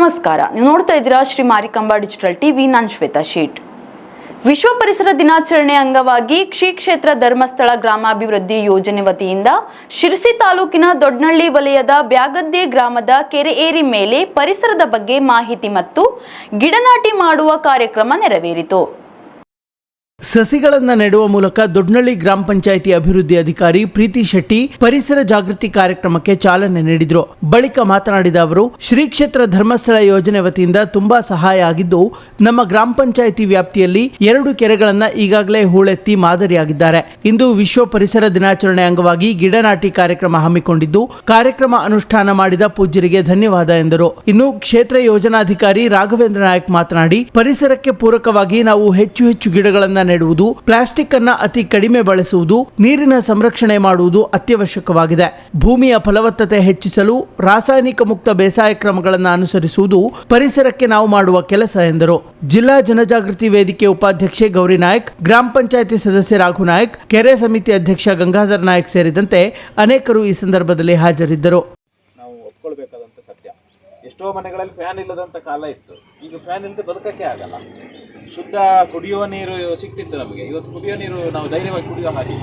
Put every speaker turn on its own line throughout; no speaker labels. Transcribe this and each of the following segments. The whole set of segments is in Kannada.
ನಮಸ್ಕಾರ. ನೀವು ನೋಡ್ತಾ ಇದ್ದೀರಾ ಶ್ರೀ ಮಾರಿಕಾಂಬಾ ಡಿಜಿಟಲ್ ಟಿವಿ, ನಾನು ಶ್ವೇತಾ ಶೇಟ್. ವಿಶ್ವ ಪರಿಸರ ದಿನಾಚರಣೆ ಅಂಗವಾಗಿ ಕ್ಷೇತ್ರ ಧರ್ಮಸ್ಥಳ ಗ್ರಾಮಾಭಿವೃದ್ಧಿ ಯೋಜನೆ ವತಿಯಿಂದ ಶಿರಸಿ ತಾಲೂಕಿನ ದೊಡ್ನಳ್ಳಿ ವಲಯದ ಬ್ಯಾಗದ್ದೆ ಗ್ರಾಮದ ಕೆರೆ ಏರಿ ಮೇಲೆ ಪರಿಸರದ ಬಗ್ಗೆ ಮಾಹಿತಿ ಮತ್ತು ಗಿಡನಾಟಿ ಮಾಡುವ ಕಾರ್ಯಕ್ರಮ ನೆರವೇರಿತು.
ಸಸಿಗಳನ್ನ ನೆಡುವ ಮೂಲಕ ದೊಡ್ಡನಳ್ಳಿ ಗ್ರಾಮ ಪಂಚಾಯಿತಿ ಅಭಿವೃದ್ಧಿ ಅಧಿಕಾರಿ ಪ್ರೀತಿ ಶೆಟ್ಟಿ ಪರಿಸರ ಜಾಗೃತಿ ಕಾರ್ಯಕ್ರಮಕ್ಕೆ ಚಾಲನೆ ನೀಡಿದರು. ಬಳಿಕ ಮಾತನಾಡಿದ ಅವರು, ಶ್ರೀ ಕ್ಷೇತ್ರ ಧರ್ಮಸ್ಥಳ ಯೋಜನೆ ವತಿಯಿಂದ ತುಂಬಾ ಸಹಾಯ ಆಗಿದ್ದು, ನಮ್ಮ ಗ್ರಾಮ ಪಂಚಾಯಿತಿ ವ್ಯಾಪ್ತಿಯಲ್ಲಿ ಎರಡು ಕೆರೆಗಳನ್ನ ಈಗಾಗಲೇ ಹೂಳೆತ್ತಿ ಮಾದರಿಯಾಗಿದ್ದಾರೆ. ಇಂದು ವಿಶ್ವ ಪರಿಸರ ದಿನಾಚರಣೆ ಅಂಗವಾಗಿ ಗಿಡ ನಾಟಿ ಕಾರ್ಯಕ್ರಮ ಹಮ್ಮಿಕೊಂಡಿದ್ದು, ಕಾರ್ಯಕ್ರಮ ಅನುಷ್ಠಾನ ಮಾಡಿದ ಪೂಜ್ಯರಿಗೆ ಧನ್ಯವಾದ ಎಂದರು. ಇನ್ನು ಕ್ಷೇತ್ರ ಯೋಜನಾಧಿಕಾರಿ ರಾಘವೇಂದ್ರ ನಾಯಕ್ ಮಾತನಾಡಿ, ಪರಿಸರಕ್ಕೆ ಪೂರಕವಾಗಿ ನಾವು ಹೆಚ್ಚು ಹೆಚ್ಚು ಗಿಡಗಳನ್ನ ನೆಡುವುದು, ಪ್ಲಾಸ್ಟಿಕ್ ಅನ್ನ ಅತಿ ಕಡಿಮೆ ಬಳಸುವುದು, ನೀರಿನ ಸಂರಕ್ಷಣೆ ಮಾಡುವುದು ಅತ್ಯವಶ್ಯಕವಾಗಿದೆ. ಭೂಮಿಯ ಫಲವತ್ತತೆ ಹೆಚ್ಚಿಸಲು ರಾಸಾಯನಿಕ ಮುಕ್ತ ಬೇಸಾಯ ಕ್ರಮಗಳನ್ನು ಅನುಸರಿಸುವುದು ಪರಿಸರಕ್ಕೆ ನಾವು ಮಾಡುವ ಕೆಲಸ ಎಂದರು. ಜಿಲ್ಲಾ ಜನಜಾಗೃತಿ ವೇದಿಕೆ ಉಪಾಧ್ಯಕ್ಷೆ ಗೌರಿ ನಾಯಕ್, ಗ್ರಾಮ ಪಂಚಾಯತಿ ಸದಸ್ಯ ರಾಘು ನಾಯಕ್, ಕೆರೆ ಸಮಿತಿ ಅಧ್ಯಕ್ಷ ಗಂಗಾಧರ್ ನಾಯಕ್ ಸೇರಿದಂತೆ ಅನೇಕರು ಈ ಸಂದರ್ಭದಲ್ಲಿ ಹಾಜರಿದ್ದರು.
ನಾವು ಎಷ್ಟೋ ಮನೆಗಳಲ್ಲಿ ಫ್ಯಾನ್ ಇಲ್ಲದಂತ ಕಾಲ ಇತ್ತು. ಈಗ ಫ್ಯಾನ್ ಇಲ್ಲದೆ ಬದುಕಕ್ಕೆ ಆಗಲ್ಲ. ಶುದ್ಧ ಕುಡಿಯುವ ನೀರು ಸಿಗ್ತಿತ್ತು ನಮಗೆ. ಇವತ್ತು ಕುಡಿಯೋ ನೀರು ನಾವು ಧೈರ್ಯವಾಗಿ ಕುಡಿಯೋ ಹಾಗೆ.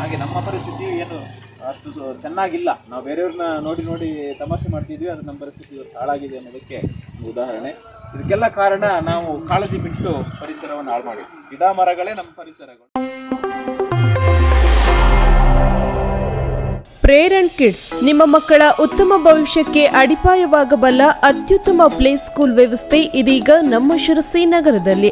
ಹಾಗೆ ನಮ್ಮ ಪರಿಸ್ಥಿತಿ ಏನು ಅಷ್ಟು ಚೆನ್ನಾಗಿಲ್ಲ. ನಾವು ಬೇರೆಯವ್ರನ್ನ ನೋಡಿ ನೋಡಿ ತಮಾಷೆ ಮಾಡ್ತಿದ್ವಿ. ಅದು ನಮ್ಮ ಪರಿಸ್ಥಿತಿ ಇವತ್ತು ಹಾಳಾಗಿದೆ ಅನ್ನೋದಕ್ಕೆ ಉದಾಹರಣೆ. ಇದಕ್ಕೆಲ್ಲ ಕಾರಣ ನಾವು ಕಾಳಜಿ ಬಿಟ್ಟು ಪರಿಸರವನ್ನು ಹಾಳು ಮಾಡಿ ಗಿಡ ಮರಗಳೇ ನಮ್ಮ ಪರಿಸರಗಳು.
ಪ್ರೇರಣ್ ಕಿಡ್ಸ್ ನಿಮ್ಮ ಮಕ್ಕಳ ಉತ್ತಮ ಭವಿಷ್ಯಕ್ಕೆ ಅಡಿಪಾಯವಾಗಬಲ್ಲ ಅತ್ಯುತ್ತಮ ಪ್ಲೇ ಸ್ಕೂಲ್ ವ್ಯವಸ್ಥೆ ಇದೀಗ ನಮ್ಮ ಶಿರಸಿ ನಗರದಲ್ಲಿ.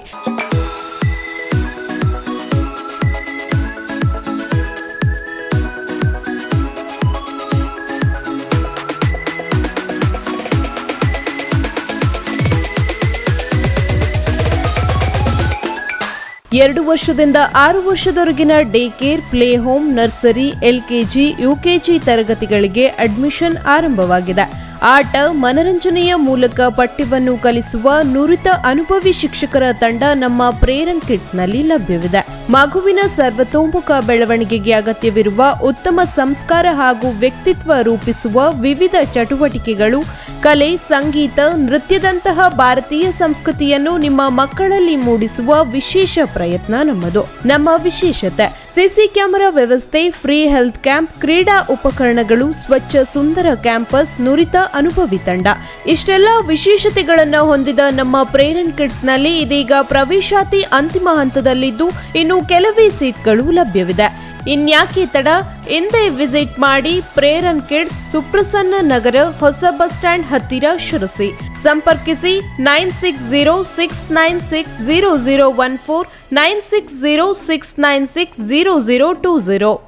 ಎರಡು ವರ್ಷದಿಂದ ಆರು ವರ್ಷದವರೆಗಿನ day care play home, nursery, LKG, UKG ತರಗತಿಗಳಿಗೆ ಅಡ್ಮಿಷನ್ ಆರಂಭವಾಗಿದೆ. ಆಟ, ಮನರಂಜನೆಯ ಮೂಲಕ ಪಠ್ಯವನ್ನು ಕಲಿಸುವ ನುರಿತ ಅನುಭವಿ ಶಿಕ್ಷಕರ ತಂಡ ನಮ್ಮ ಪ್ರೇರಣ್ ಕಿಡ್ಸ್ನಲ್ಲಿ ಲಭ್ಯವಿದೆ. ಮಗುವಿನ ಸರ್ವತೋಮುಖ ಬೆಳವಣಿಗೆಗೆ ಅಗತ್ಯವಿರುವ ಉತ್ತಮ ಸಂಸ್ಕಾರ ಹಾಗೂ ವ್ಯಕ್ತಿತ್ವ ರೂಪಿಸುವ ವಿವಿಧ ಚಟುವಟಿಕೆಗಳು, ಕಲೆ, ಸಂಗೀತ, ನೃತ್ಯದಂತಹ ಭಾರತೀಯ ಸಂಸ್ಕೃತಿಯನ್ನು ನಿಮ್ಮ ಮಕ್ಕಳಲ್ಲಿ ಮೂಡಿಸುವ ವಿಶೇಷ ಪ್ರಯತ್ನ ನಮ್ಮದು. ನಮ್ಮ ವಿಶೇಷತೆ, ಸಿಸಿ ಕ್ಯಾಮೆರಾ ವ್ಯವಸ್ಥೆ, ಫ್ರೀ ಹೆಲ್ತ್ ಕ್ಯಾಂಪ್, ಕ್ರೀಡಾ ಉಪಕರಣಗಳು, ಸ್ವಚ್ಛ ಸುಂದರ ಕ್ಯಾಂಪಸ್, ನುರಿತ ಅನುಭವಿ ತಂಡ. ಇಷ್ಟೆಲ್ಲ ವಿಶೇಷತೆಗಳನ್ನು ಹೊಂದಿದ ನಮ್ಮ ಪ್ರೇರಣ್ ಕಿಡ್ಸ್ನಲ್ಲಿ ಇದೀಗ ಪ್ರವೇಶಾತಿ ಅಂತಿಮ ಹಂತದಲ್ಲಿದ್ದು, ಇನ್ನು ಕೆಲವೇ ಸೀಟ್ಗಳು ಲಭ್ಯವಿದೆ. ಇನ್ಯಾಕೆ ತಡ? ಎಂದೇ ವಿಸಿಟ್ ಮಾಡಿ ಪ್ರೇರನ್ ಕಿಡ್ಸ್ ಸುಪ್ರಸನ್ನ ನಗರ ಹೊಸ ಬಸ್ ಸ್ಟ್ಯಾಂಡ್ ಹತ್ತಿರ ಶಿರಸಿ. ಸಂಪರ್ಕಿಸಿ nine six zero six nine six zero zero one four nine six zero six nine six zero zero two zero.